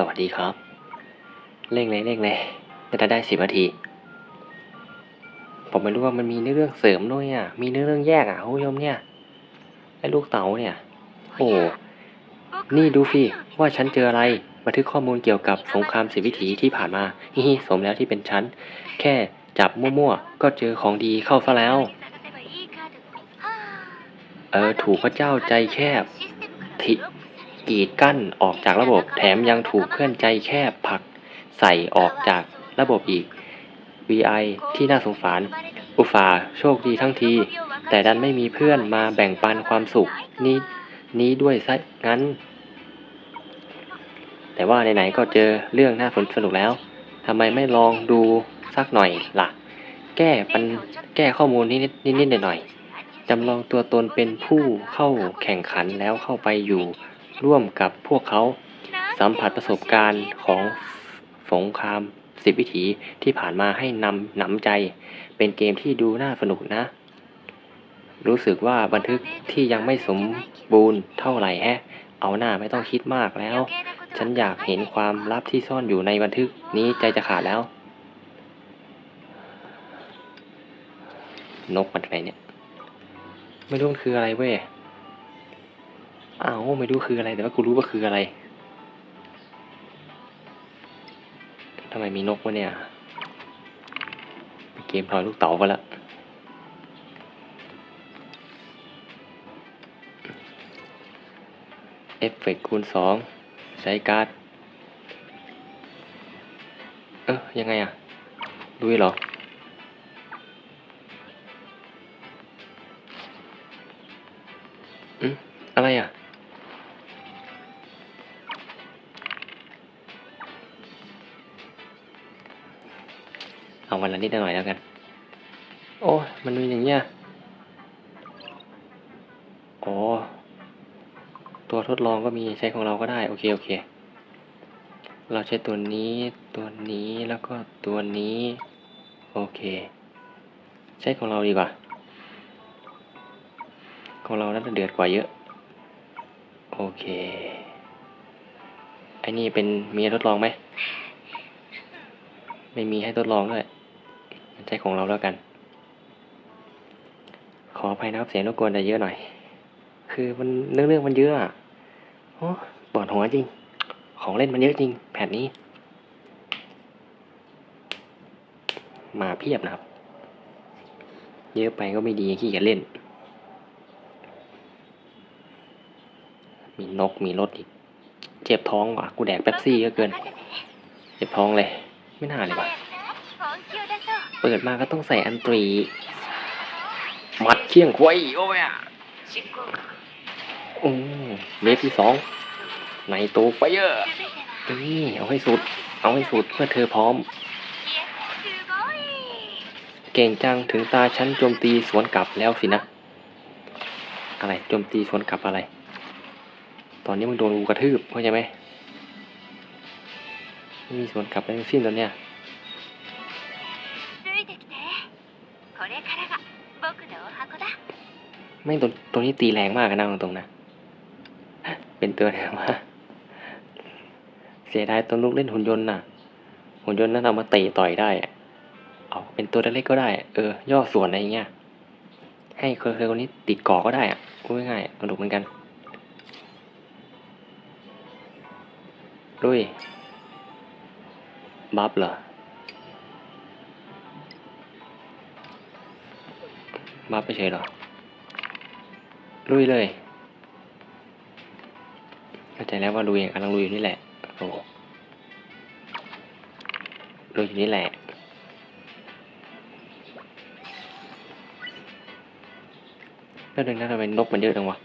สวัสดีครับ เร่งเลยเร่งเลยจะได้สิบนาที ผมไม่รู้ว่ามันมีเรื่องเสริมด้วยอะ มีเรื่องแยกอะคุณผู้ชมเนี่ยไอ้ลูกเต๋าเนี่ย โอ้นี่ดูสิว่าฉันเจออะไรบันทึกข้อมูลเกี่ยวกับสงครามสิบวิถีที่ผ่านมาฮิฮิสมแล้วที่เป็นฉัน แค่จับมั่วๆ ก็เจอของดีเข้าซะแล้ว เออ ถูกพระเจ้าใจแคบ กีดกั้นออกจากระบบ แถมยังถูกเพื่อนใจแคบผลักใส่ออกจากระบบอีก VI ที่น่าสงสาร อุฟาโชคดีทั้งที แต่ดันไม่มีเพื่อนมาแบ่งปันความสุขนี้นี้ด้วยซะงั้น แต่ว่าไหนๆก็เจอเรื่องน่าสนสนุกแล้วทำไมไม่ลองดูสักหน่อยล่ะ แก้ปัญแก้ข้อมูลนิดนิดนิดๆหน่อยๆจำลองตัวตนเป็นผู้เข้าแข่งขันแล้วเข้าไปอยู่ ร่วมกับพวกเขาสัมผัสประสบการณ์ของสงครามสิบวิถีที่ผ่านมาให้นำหนำใจ เป็นเกมที่ดูน่าสนุกนะ รู้สึกว่าบันทึกที่ยังไม่สมบูรณ์เท่าไหร่แฮะ เอาหน้าไม่ต้องคิดมากแล้ว ฉันอยากเห็นความลับที่ซ่อนอยู่ในบันทึกนี้ใจจะขาดแล้ว นกมันไปเนี่ย ไม่รู้มันคืออะไรเว้ย อ้าวไม่รู้คืออะไร แต่ว่ากูรู้ว่าคืออะไรทำไมมีนกวะเนี่ย เกมทอยลูกเต๋าไปละเอฟเฟกต์คูณสองใช้การ์ด เออยังไงอะดูเหรออืมอะไรอะ เอาวันละนิดหน่อยแล้วกัน โอ้ยมันมีอย่างเงี้ยอ๋อตัวทดลองก็มีใช้ของเราก็ได้ โอเค โอเค เราใช้ตัวนี้ตัวนี้แล้วก็ตัวนี้ โอเค ใช้ของเราดีกว่า ของเราน่าจะเดือดกว่าเยอะ โอเคไอ้นี่เป็นมีทดลองไหม ไม่มีให้ทดลองด้วย ใช้ของเราแล้วกัน ขออภัยนะครับเสียงรบกวนจะเยอะหน่อย คือมันเรื่องเรื่องมันเยอะอะโอ้ปวดหัวจริง ของเล่นมันเยอะจริง แผ่นนี้ มาเพียบนะครับ เยอะไปก็ไม่ดีขี้เกียจเล่น มีนกมีรถอีก เจ็บท้องว่ะ กูแดกเป๊ปซี่ก็เกิน เจ็บท้องเลย ไม่น่าเลยว่ะ ปิดมาก็ต้องใส่อันตรีมัดเคียงไว้โอ้ยอะอืมเวฟที่สองในตัวไฟเออร์นี่เอาให้สุด เอาให้สุดเพื่อเธอพร้อม เก่งจังถึงตาฉันโจมตีสวนกลับแล้วสินะ อะไรโจมตีสวนกลับอะไร ตอนนี้มึงโดนกูกระทืบเข้าใจไหมไม่มีสวนกลับอะไรทั้งสิ้นตอนเนี้ย ไม่ตัวตัวนี้ตีแรงมากนะตรงๆนะ เป็นตัวไหนวะเสียดายตัวลูกเล่นหุ่นยนต์น่ะ หุ่นยนต์นั้นเอามาเตะต่อยได้อะเอาเป็นตัวเล็กๆก็ได้ เออย่อส่วนอะไรเงี้ย ให้เคยๆคนนี้ติดกาะก็ได้อะพูดง่ายๆสนุกเหมือนกันด้วยบัฟเหรอ บัฟไปเฉยเหรอ ลุยเลยเข้าใจแล้วว่าลุยกำลังลุยอยู่นี่แหละโอ้ลุยอยู่นี่แหละแล้วหนึ่งนะทำไมนกมันเยอะจังวะ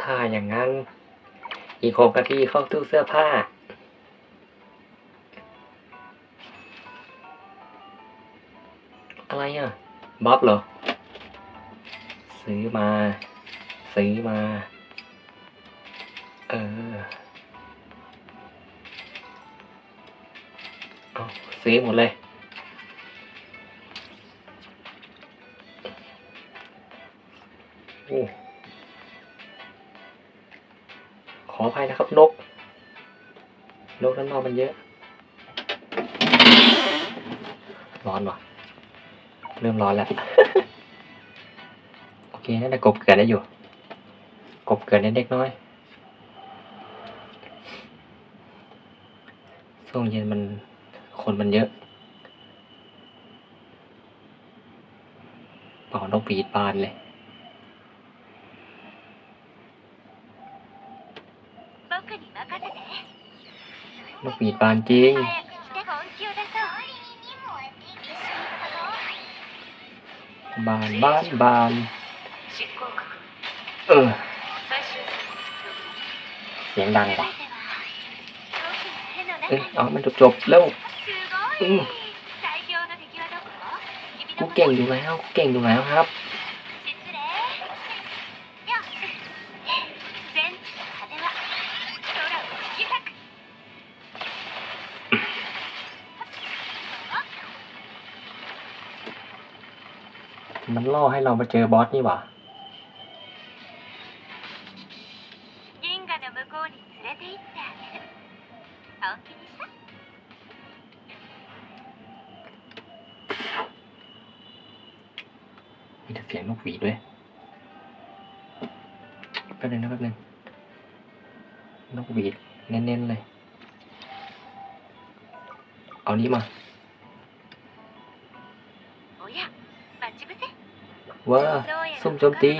ถ้าอย่างนั้น อีกหกนาทีเข้าตู้เสื้อผ้าอะไรอะบัฟเหรอ ซื้อมา ซื้อมา เออเอาซื้อหมดเลย โอ้ขออภัยนะครับนก นกด้านนอกมันเยอะ ร้อนว่ะ เริ่มร้อนแล้ว เคน่ากบเกิดได้อยู่ กบเกิดเล็กน้อยช่วงเย็นมันคนมันเยอะเป่านกปีดบานเลยต้องปีดบานจริงบานบานบาน ออเสียงดังว่ะเอ้ยเอมันจบจบแล้วกูเก่งอยู่แล้วเก่งอยู่แล้วครับมันล่อให้เรามาเจอบอสนี่หว่า มีแต่เสียงนกหวีด้วย แป๊บนึงนะแป๊บนึงนกหวีดเน้นๆเลย เอานี้มา ว้าส้มโจมตี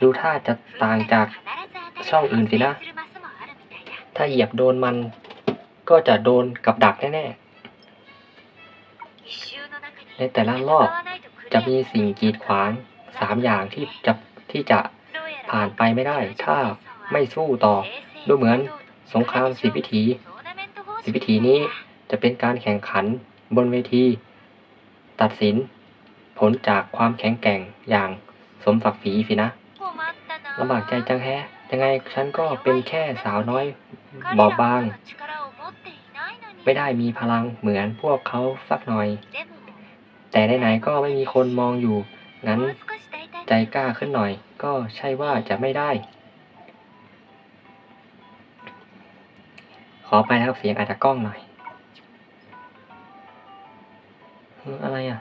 ดูท่าจะต่างจากช่องอื่นสินะ ถ้าเหยียบโดนมัน ก็จะโดนกับดักแน่ในแต่ละรอบจะมีสิ่งกีดขวางสามอย่างที่จะที่จะผ่านไปไม่ได้ ถ้าไม่สู้ต่อ ดูเหมือนสงครามสิบวิถี สิบวิถีนี้จะเป็นการแข่งขันบนเวที ตัดสิน ผลจากความแข็งแกร่งอย่างสมศักดิ์ศรีสินะลำบากใจจังแฮะยังไงฉันก็เป็นแค่สาวน้อยบอบบาง ไม่ได้มีพลังเหมือนพวกเขาสักหน่อย แต่ไหนๆก็ไม่มีคนมองอยู่ งั้นใจกล้าขึ้นหน่อย ก็ใช่ว่าจะไม่ได้ ขอไปนะครับเสียงอาจจะกล้องหน่อยเฮ้ยอะไรอะ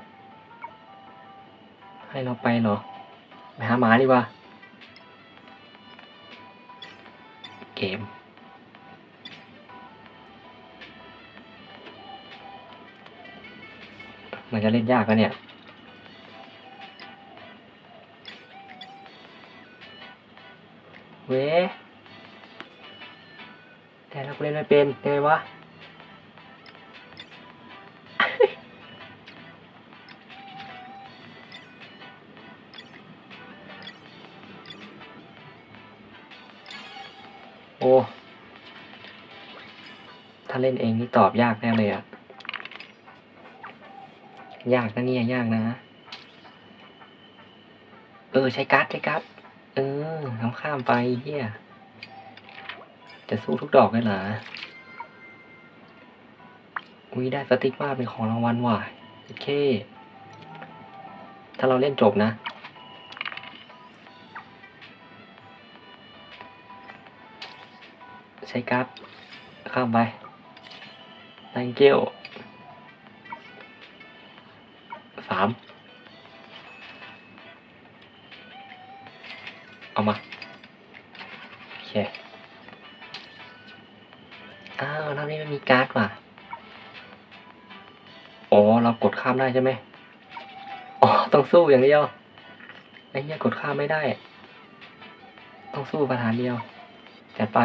ให้เราไปเหรอ ไปหาหมาดีกว่า เกม มันจะเล่นยากแล้วเนี่ย เว้แต่เราเล่นไม่เป็นไงวะโอ้ ถ้าเล่นเองนี่ตอบยากแน่เลยอะ ยากนะเนี่ยยากนะ เออ ใช้การ์ดใช้การ์ดเออทำข้ามไปเฮียจะสู้ทุกดอกเลยเหรออุ้ยได้สติ๊กมาเป็นของรางวัลว่ะโอเค ถ้าเราเล่นจบนะ ใช้การ์ดข้ามไป thank you สามเอามาโอเคอ้าวรอบนี้มันมีการ์ดว่ะอ๋อเรากดข้ามได้ใช่ไหมอ๋อต้องสู้อย่างเดียวไอ้เหี้ยกดข้ามไม่ได้ ต้องสู้ประธานเดียวจัดไป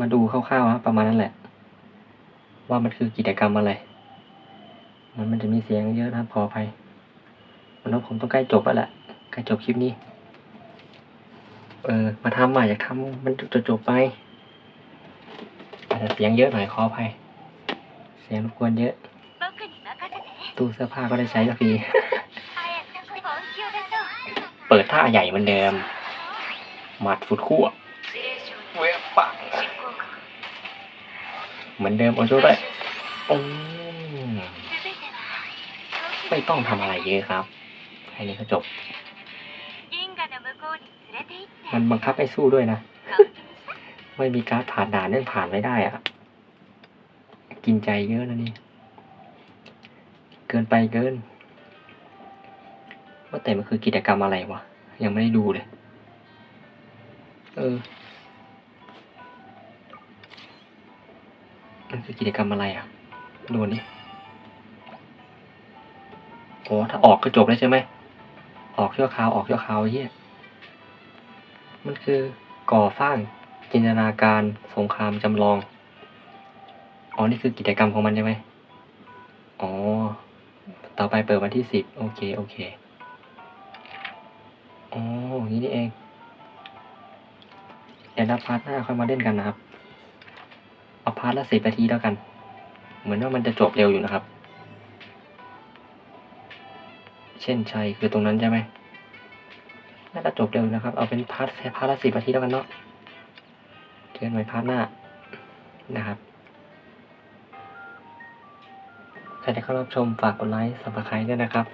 มาดูคร่าวๆครับประมาณนั้นแหละ ว่ามันคือกิจกรรมอะไร มันมันจะมีเสียงเยอะนะครับขออภัยวันนี้ผมต้องใกล้จบแล้วแหละใกล้จบคลิปนี้ เออมาทำใหม่อยากทำมันจะจบไปอาจจะเสียงเยอะหน่อยขออภัยเสียงรบกวนเยอะ ตู้เสื้อผ้าก็ได้ใช้สักทีเปิดท่าใหญ่เหมือนเดิม หมัดฟุตคู่เวปังเหมือนเดิมโอาช่วยด้ย ไม่ต้องทำอะไรเยอะครับ แค่นี้ก็จบ มันบังคับให้สู้ด้วยนะ ไม่มีการผ่านด่านนั่นผ่านไม่ได้อะกินใจเยอะนะนี่ เกินไปเกิน ว่าแต่มันคือกิจกรรมอะไรวะ ยังไม่ได้ดูเลย เออ มันคือกิจกรรมอะไรอะ ดูนี่ โอ้ถ้าออกก็จบแล้วใช่ไหม ออกชั่วคราวออกชั่วคราวเฮียมันคือก่อสร้างจินตนาการสงครามจำลอง อ๋อ นี่คือกิจกรรมของมันใช่ไหมอ๋อ ต่อไปเปิดวันที่สิบโอเค โอเค อ๋อนี้นี่เองเดี๋ยวนับพาร์ทหน้าค่อยมาเล่นกันนะครับ เอาพาร์ทละสิบนาทีแล้วกัน เหมือนว่ามันจะจบเร็วอยู่นะครับ ช่นชัยคือตรงนั้นใช่ไหมน่าจะจบเร็วอยู่นะครับ เอาเป็นพาร์ทแค่พาร์ทละสิบนาทีแล้วกันเนาะเจอกันใหม่พาร์ทหน้านะครับใครที่เข้ารับชมฝากกดไลค์สับสไครต์ด้วยนะครับ